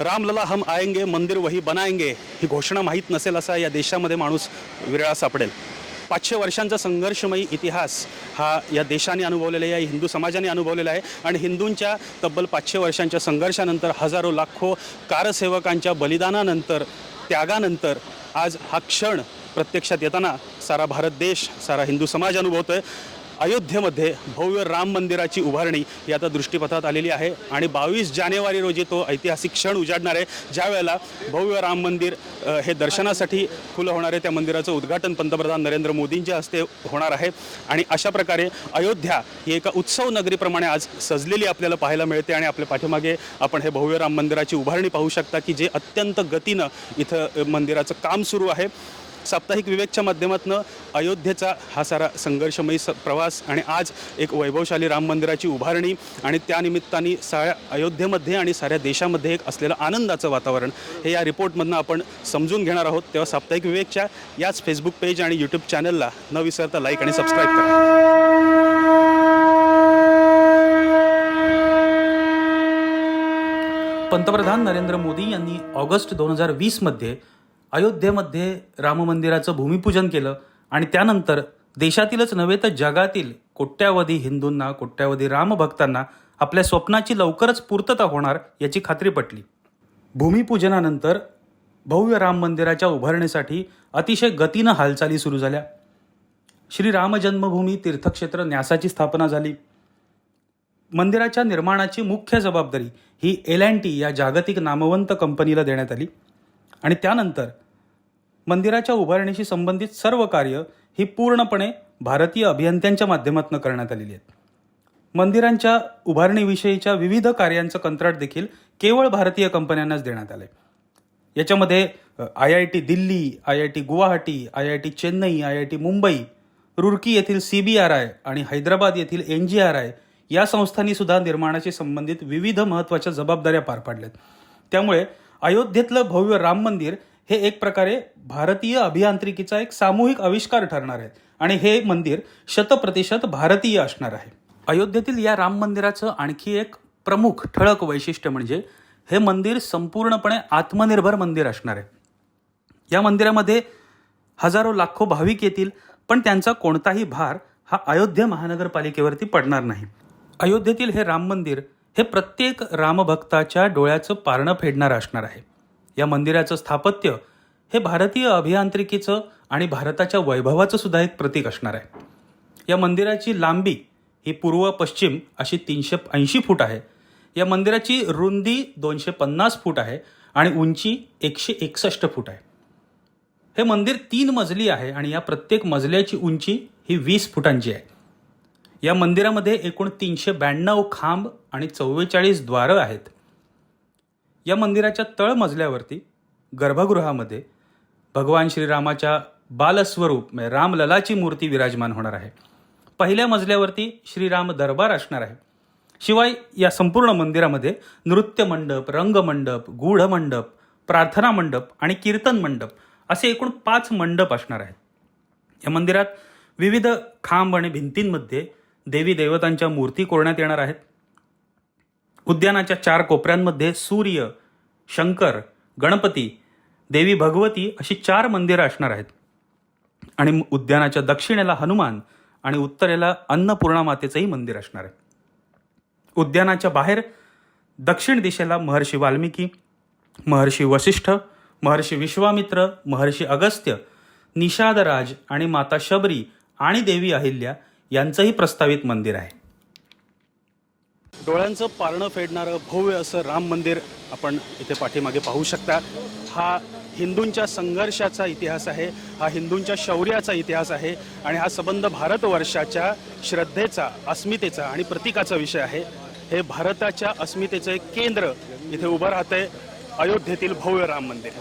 रामलला हम आएंगे मंदिर वही बनाएंगे ही घोषणा माहीत नसेल असा या देशामध्ये माणूस विरळा सापडेल. पाचशे वर्षांचा संघर्षमयी इतिहास हा या देशाने अनुभवलेला आहे या हिंदू समाजाने अनुभवलेला आहे. आणि हिंदूंच्या तब्बल पाचशे वर्षांच्या संघर्षानंतर हजारो लाखो कारसेवकांच्या बलिदानानंतर त्यागानंतर आज हा क्षण प्रत्यक्षात येताना सारा भारत देश सारा हिंदू समाज अनुभवतो आहे अयोध्येमध्ये भव्य राम मंदिराची उभारणी ही आता दृष्टीपथात आलेली आहे. आणि बावीस जानेवारी रोजी तो ऐतिहासिक क्षण उजाडणार आहे. ज्या वेळेला भव्य राम मंदिर हे दर्शनासाठी खुलं होणार आहे. त्या मंदिराचं उद्घाटन पंतप्रधान नरेंद्र मोदींच्या हस्ते होणार आहे. आणि अशा प्रकारे अयोध्या ही एका उत्सव नगरीप्रमाणे आज सजलेली आपल्याला पाहायला मिळते. आणि आपल्या पाठीमागे आपण हे भव्य राम मंदिराची उभारणी पाहू शकता की जे अत्यंत गतीनं इथं मंदिराचं काम सुरू आहे. साप्ताहिक विवेकच्या माध्यमातून अयोध्येचा हा सारा संघर्षमयी स प्रवास आणि आज एक वैभवशाली राम मंदिराची उभारणी आणि त्यानिमित्ताने साऱ्या अयोध्येमध्ये आणि साऱ्या देशामध्ये एक असलेलं आनंदाचं वातावरण हे या रिपोर्टमधनं आपण समजून घेणार आहोत. तेव्हा साप्ताहिक विवेकच्या याच फेसबुक पेज आणि यूट्यूब चॅनलला न विसरता लाईक आणि सबस्क्राईब करा. पंतप्रधान नरेंद्र मोदी यांनी ऑगस्ट दोन हजार वीसमध्ये अयोध्येमध्ये राम मंदिराचं भूमिपूजन केलं आणि त्यानंतर देशातीलच नव्हे तर जगातील कोट्यावधी हिंदूंना कोट्यावधी रामभक्तांना आपल्या स्वप्नाची लवकरच पूर्तता होणार याची खात्री पटली. भूमिपूजनानंतर भव्य राम मंदिराच्या उभारणीसाठी अतिशय गतीनं हालचाली सुरू झाल्या. श्री राम जन्मभूमी तीर्थक्षेत्र न्यासाची स्थापना झाली. मंदिराच्या निर्माणाची मुख्य जबाबदारी ही एल अँड टी या जागतिक नामवंत कंपनीला देण्यात आली. आणि त्यानंतर मंदिराच्या उभारणीशी संबंधित सर्व कार्य ही पूर्णपणे भारतीय अभियंत्यांच्या माध्यमातून करण्यात आलेली आहेत. मंदिरांच्या उभारणीविषयीच्या विविध कार्यांचं कंत्राट देखील केवळ भारतीय कंपन्यांनाच देण्यात आलंय. याच्यामध्ये I I T Delhi I I T Guwahati I I T Chennai I I T Mumbai Roorkee येथील सी बी आर आय आणि हैदराबाद येथील एन जी आर आय या संस्थांनी सुद्धा निर्माणाशी संबंधित विविध महत्त्वाच्या जबाबदाऱ्या पार पाडल्यात. त्यामुळे अयोध्येतलं भव्य राम मंदिर हे एक प्रकारे भारतीय अभियांत्रिकीचा एक सामूहिक आविष्कार ठरणार आहे. आणि हे मंदिर शतप्रतिशत भारतीय असणार आहे. अयोध्येतील या राम मंदिराचं आणखी एक प्रमुख ठळक वैशिष्ट्य म्हणजे हे मंदिर संपूर्णपणे आत्मनिर्भर मंदिर असणार आहे. या मंदिरामध्ये हजारो लाखो भाविक येतील पण त्यांचा कोणताही भार हा अयोध्या महानगरपालिकेवरती पडणार नाही. अयोध्येतील हे राम मंदिर हे प्रत्येक रामभक्ताच्या डोळ्याचं पारणं फेडणारं असणार आहे. या मंदिराचं स्थापत्य हे भारतीय अभियांत्रिकीचं आणि भारताच्या वैभवाचं सुद्धा एक प्रतीक असणार आहे. या मंदिराची लांबी ही पूर्व पश्चिम अशी तीनशे ऐंशी फूट आहे. या मंदिराची रुंदी दोनशे पन्नास फूट आहे आणि उंची एकशे एकसष्ट फूट आहे. हे मंदिर तीन मजली आहे आणि या प्रत्येक मजल्याची उंची ही वीस फुटांची आहे. या मंदिरामध्ये एकूण तीनशे ब्याण्णव खांब आणि चव्वेचाळीस द्वारं आहेत. या मंदिराच्या तळ मजल्यावरती गर्भगृहामध्ये भगवान श्रीरामाच्या बालस्वरूप म्हणजे रामललाची मूर्ती विराजमान होणार आहे. पहिल्या मजल्यावरती श्रीराम दरबार असणार आहे. शिवाय या संपूर्ण मंदिरामध्ये नृत्य मंडप रंगमंडप गूढ मंडप प्रार्थना मंडप आणि कीर्तन मंडप असे एकूण पाच मंडप असणार आहेत. या मंदिरात विविध खांब आणि भिंतींमध्ये देवी देवतांच्या मूर्ती कोरण्यात येणार आहेत. उद्यानाच्या चार कोपऱ्यांमध्ये सूर्य शंकर गणपती देवी भगवती अशी चार मंदिरं असणार आहेत. आणि उद्यानाच्या दक्षिणेला हनुमान आणि उत्तरेला अन्नपूर्णा मातेचंही मंदिर असणार आहे. उद्यानाच्या बाहेर दक्षिण दिशेला महर्षी वाल्मिकी महर्षी वसिष्ठ महर्षी विश्वामित्र महर्षी अगस्त्य निषादराज आणि माता शबरी आणि देवी अहिल्या यांचंही प्रस्तावित मंदिर आहे. डोळ्यांचं पारणं फेडणारं भव्य असं राम मंदिर आपण इथे पाठीमागे पाहू शकता. हा हिंदूंच्या संघर्षाचा इतिहास आहे हा हिंदूंच्या शौर्याचा इतिहास आहे आणि हा संबंध भारतवर्षाच्या श्रद्धेचा अस्मितेचा आणि प्रतीकाचा विषय आहे. हे भारताच्या अस्मितेचं एक केंद्र इथे उभं राहतंय अयोध्येतील भव्य राम मंदिर.